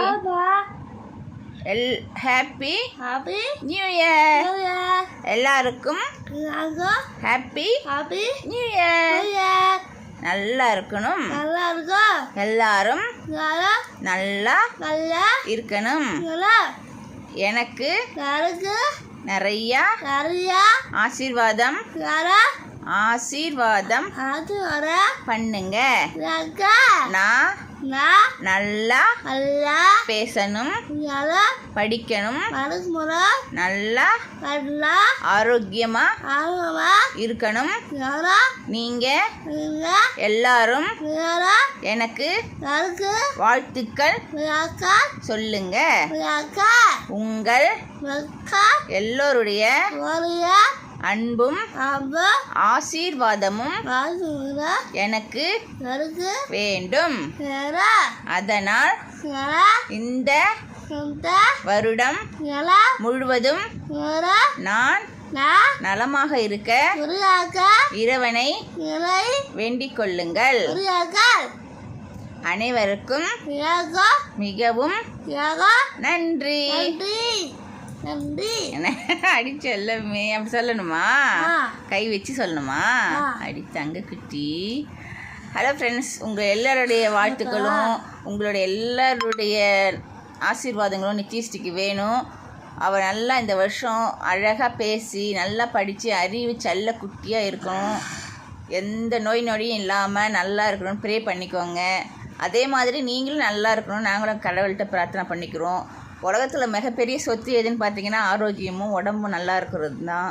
ஆமா எல் happy happy new year எல்லாருக்கும் ஹாப்பி ஹாப்பி நியூ இயர் நல்லா இருக்கணும். நல்லா இருக்கும். எல்லாரும் நல்லா நல்லா இருக்கணும். எனக்கு நிறைய நிறைய ஆசீர்வாதம். யாரா? ஆசீர்வாதம் அது வர பண்ணுங்க நான் நல்லா நல்லா பேசணும் நல்லா படிக்கணும் நல்லா நல்லா ஆரோக்கியமா ஆர்வமா இருக்கணும். யாரா நீங்க எல்லாரும் எனக்கு வாழ்த்துக்கள் சொல்லுங்க. உங்கள் எல்லோருடைய அன்பும் ஆசீர்வாதமும் எனக்கு வேண்டும். அதனால் இந்த வருடம் முழுவதும் நான் நலமாக இருக்க இறைவனை வேண்டிக் கொள்ளுங்கள். அனைவருக்கும் மிகவும் நன்றி. என்ன? அடிச்ச எல்லாமே. அப்படி சொல்லணுமா. கை வச்சு சொல்லணுமா. அடி தங்க குட்டி. ஹலோ ஃப்ரெண்ட்ஸ் உங்கள் எல்லாருடைய வாழ்த்துக்களும் உங்களுடைய எல்லாருடைய ஆசீர்வாதங்களும் நித்யஸ்ரீக்கு வேணும். அவள் நல்லா இந்த வருஷம் அழகாக பேசி நல்லா படித்து அறிவு செல்ல குட்டியாக இருக்கணும். எந்த நோய் நொடியும் இல்லாமல் நல்லா இருக்கணும்னு ப்ரே பண்ணிக்கோங்க. அதே மாதிரி நீங்களும் நல்லா இருக்கணும் நாங்களும் கடவுள்கிட்ட பிரார்த்தனை பண்ணிக்கிறோம். உலகத்தில் மிகப்பெரிய சொத்து எதுன்னு பார்த்தீங்கன்னா ஆரோக்கியமும் உடம்பும் நல்லா இருக்கிறது தான்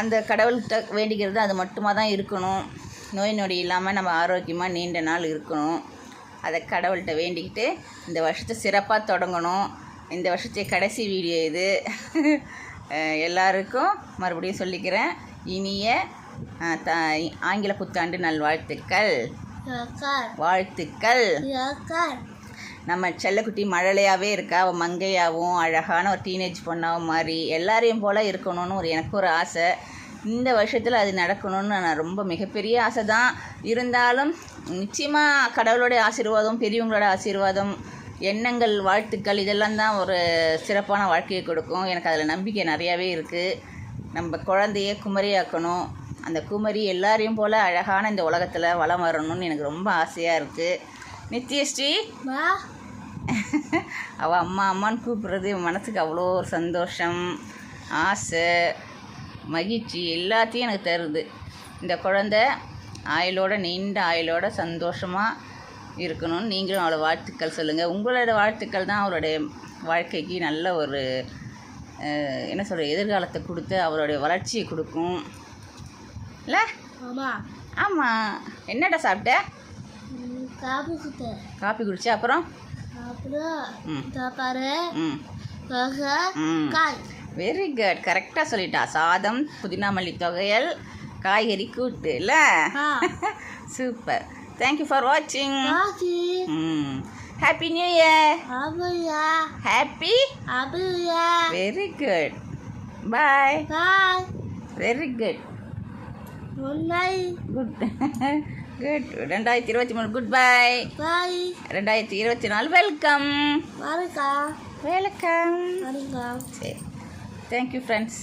அந்த கடவுள்கிட்ட வேண்டிக்கிறது அது மட்டுமா தான் இருக்கணும். நோய் நொடி இல்லாமல் நம்ம ஆரோக்கியமாக நீண்ட நாள் இருக்கணும். அதை கடவுள்கிட்ட வேண்டிக்கிட்டு இந்த வருஷத்தை சிறப்பாக தொடங்கணும். இந்த வருஷத்தை கடைசி வீடியோ இது. எல்லாருக்கும் மறுபடியும் சொல்லிக்கிறேன். இனிய த ஆங்கில புத்தாண்டு நல்வாழ்த்துக்கள். வாழ்த்துக்கள். நம்ம செல்லக்குட்டி மழலையாகவே இருக்கா? அவள் மங்கையாகவும் அழகான ஒரு டீனேஜ் பொண்ணாகவும் மாறி எல்லாரையும் போல் இருக்கணும்னு ஒரு எனக்கு ஒரு ஆசை. இந்த வருஷத்தில் அது நடக்கணும்னு நான் ரொம்ப மிகப்பெரிய ஆசை தான் இருந்தாலும் நிச்சயமாக கடவுளோட ஆசீர்வாதம் பெரியவங்களோட ஆசீர்வாதம் எண்ணங்கள் வாழ்த்துக்கள் இதெல்லாம் தான் ஒரு சிறப்பான வாழ்க்கையை கொடுக்கும். எனக்கு அதில் நம்பிக்கை நிறையாவே இருக்குது நம்ம குழந்தைய குமரியாக்கணும். அந்த குமரி எல்லாரையும் போல் அழகான இந்த உலகத்தில் வளம் வரணும்னு எனக்கு ரொம்ப ஆசையாக இருக்குது நித்யஸ்ரீ அவள் அம்மா அம்மான்னு கூப்பிட்றது மனசுக்கு அவ்வளோ ஒரு சந்தோஷம் ஆசை மகிழ்ச்சி எல்லாத்தையும் எனக்கு தருது. இந்த குழந்த ஆயுளோட நீண்ட ஆயுளோட சந்தோஷமாக இருக்கணும்னு நீங்களும் அவளை வாழ்த்துக்கள் சொல்லுங்கள் உங்களோட வாழ்த்துக்கள் தான் அவளுடைய வாழ்க்கைக்கு நல்ல ஒரு என்ன சொல்கிற எதிர்காலத்தை கொடுத்து அவளுடைய வளர்ச்சியை கொடுக்கும். இல்லை? ஆமா. ஆமாம் என்னடா சாப்பிட்ட? காபி குத்த காப்பி குடிச்சா அப்புறம்? அப்புறம் சாப்பாடு தோசை காய். வெரி குட் கரெக்டாக சொல்லிட்டா. சாதம் புதினா மல்லி தொகையல் காய்கறி கூட்டு இல்லை சூப்பர் தேங்க்யூ ஃபார் வாட்சிங் ம். Happy new year happy very good bye bye very good உன்னை குட் குட் ரெண்டாயிரத்தி இருபத்தி மூணு. குட் பை பாய் ரெண்டாயிரத்தி இருபத்தி நாலு. வெல்கம் வெல்கம் வணக்கம் சரி. Thank you friends